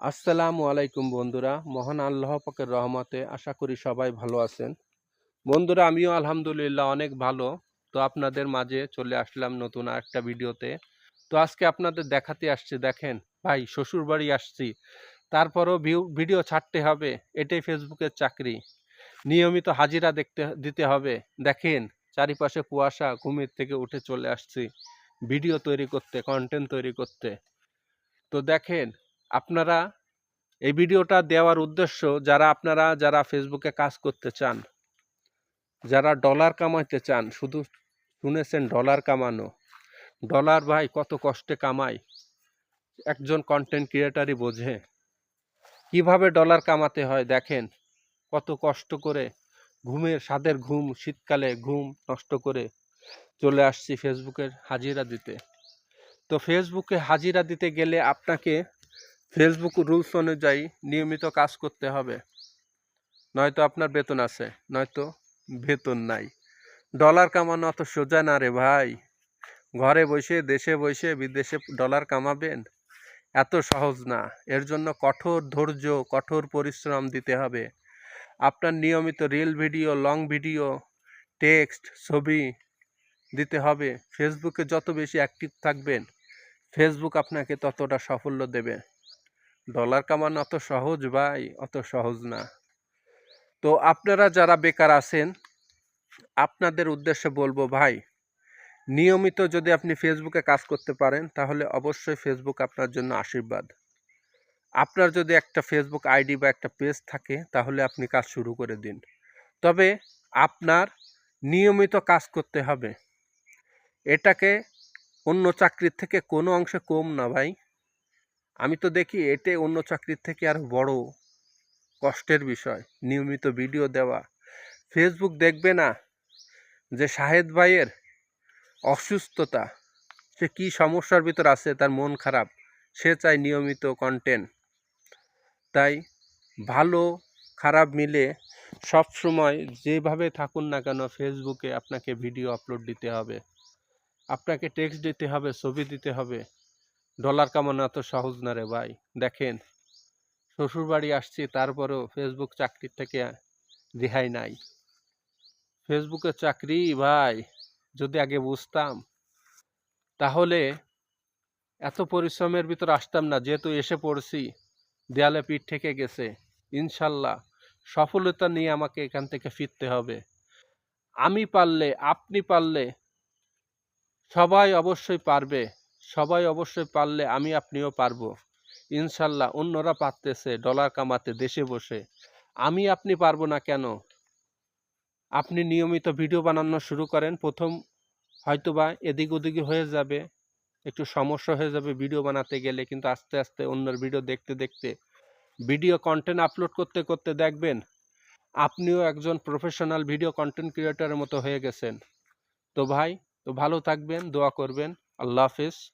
আসসালামু আলাইকুম বন্ধুরা, মহান আল্লাহ পাকের রহমতে আশা করি সবাই ভালো আছেন। বন্ধুরা, আমিও আলহামদুলিল্লাহ অনেক ভালো। তো আপনাদের মাঝে চলে আসলাম নতুন একটা ভিডিওতে। তো আজকে আপনাদের দেখাতে আসছি, দেখেন, ভাই শ্বশুর বাড়ি আসছি। তারপরও ভিডিও ছাড়তে হবে, এটাই ফেসবুকের চাকরি। নিয়মিত হাজিরা দেখতে, দিতে হবে। দেখেন, চারিপাশে কুয়াশা ঘুমের থেকে উঠে চলে আসছি। ভিডিও তৈরি করতে কন্টেন্ট তৈরি করতে। তো দেখেন আপনারা এই ভিডিওটা দেওয়ার উদ্দেশ্য যারা আপনারা যারা ফেসবুকে কাজ করতে চান, যারা ডলার কামাইতে চান, শুধু শুনেছেন ডলার কামানো। ডলার ভাই কত কষ্টে কামায় একজন কন্টেন্ট ক্রিয়েটারই বোঝে। কীভাবে ডলার কামাতে হয় দেখেন, কত কষ্ট করে ঘুমের স্বাদের ঘুম, শীতকালে ঘুম নষ্ট করে চলে আসছি ফেসবুকের হাজিরা দিতে। তো ফেসবুকে হাজিরা দিতে গেলে আপনাকে ফেসবুক রুলস অনুযায়ী নিয়মিত কাজ করতে হবে। নয়তো আপনার বেতন আছে, নয়তো বেতন নাই। ডলার কামানো অত সোজা না রে ভাই। ঘরে বসে, দেশে বসে, বিদেশে ডলার কামাবেন? এত সহজ না। এর জন্য কঠোর ধৈর্য, কঠোর পরিশ্রম দিতে হবে। আপনার নিয়মিত reel video long video text ছবি দিতে হবে। ফেসবুকে যত বেশি অ্যাক্টিভ থাকবেন ফেসবুক আপনাকে ততটা সাফল্য দেবে। ডলার কামানো অত সহজ ভাই, অত সহজ না। তো আপনারা যারা বেকার আছেন, আপনাদের উদ্দেশ্যে বলব ভাই, নিয়মিত যদি আপনি ফেসবুকে কাজ করতে পারেন, তাহলে অবশ্যই ফেসবুক আপনার জন্য আশীর্বাদ। আপনার যদি একটা ফেসবুক আইডি বা একটা পেজ থাকে, তাহলে আপনি কাজ শুরু করে দিন। তবে আপনার নিয়মিত কাজ করতে হবে। এটাকে অন্য চাকরির থেকে কোনো অংশে কম না ভাই। আমি তো দেখি এতে অন্য চাকরির থেকে আরও বড় কষ্টের বিষয়, নিয়মিত ভিডিও দেওয়া। ফেসবুক দেখবে না যে শাহেদ ভাইয়ের অসুস্থতা, সে কি সমস্যার ভিতর আছে, তার মন খারাপ, সে চায় নিয়মিত কন্টেন্ট তাই ভালো, খারাপ মিলে সব সময় যেভাবে থাকুন না কেন ফেসবুকে আপনাকে ভিডিও আপলোড দিতে হবে। আপনাকে টেক্সট দিতে হবে, ছবি দিতে হবে। ডলার কামানো এত সহজ না রে ভাই। দেখেন শ্বশুর বাড়ি আসছি, তারপরেও ফেসবুক চাকরির থেকে রেহাই নাই। ফেসবুকের চাকরি, ভাই, যদি আগে বুঝতাম, তাহলে এত পরিশ্রমের ভিতর আসতাম না, যেহেতু এসে পড়ছি, দেয়ালে পিঠ থেকে গেছে। ইনশাল্লাহ সফলতা নিয়ে আমাকে এখান থেকে ফিরতে হবে। আমি পারলে, আপনি পারলে সবাই অবশ্যই পারবে। সবাই অবশ্যই পারলে আমি আপনিও পারব। ইনশাল্লাহ অন্যরা পারতেছে, ডলার কামাতে, দেশে বসে। আমি আপনি পারব না কেন? আপনি নিয়মিত ভিডিও বানানো শুরু করেন, প্রথম হয়তোবা এদিক ওদিক হয়ে যাবে, একটু সমস্যা হয়ে যাবে ভিডিও বানাতে গেলে, কিন্তু আস্তে আস্তে অন্যের ভিডিও দেখতে দেখতে, ভিডিও কন্টেন্ট আপলোড করতে করতে দেখবেন, আপনিও একজন প্রফেশনাল ভিডিও কন্টেন্ট ক্রিয়েটরের মতো হয়ে গেছেন। তো ভাই, তো ভালো থাকবেন, দোয়া করবেন, আল্লাহ হাফিজ।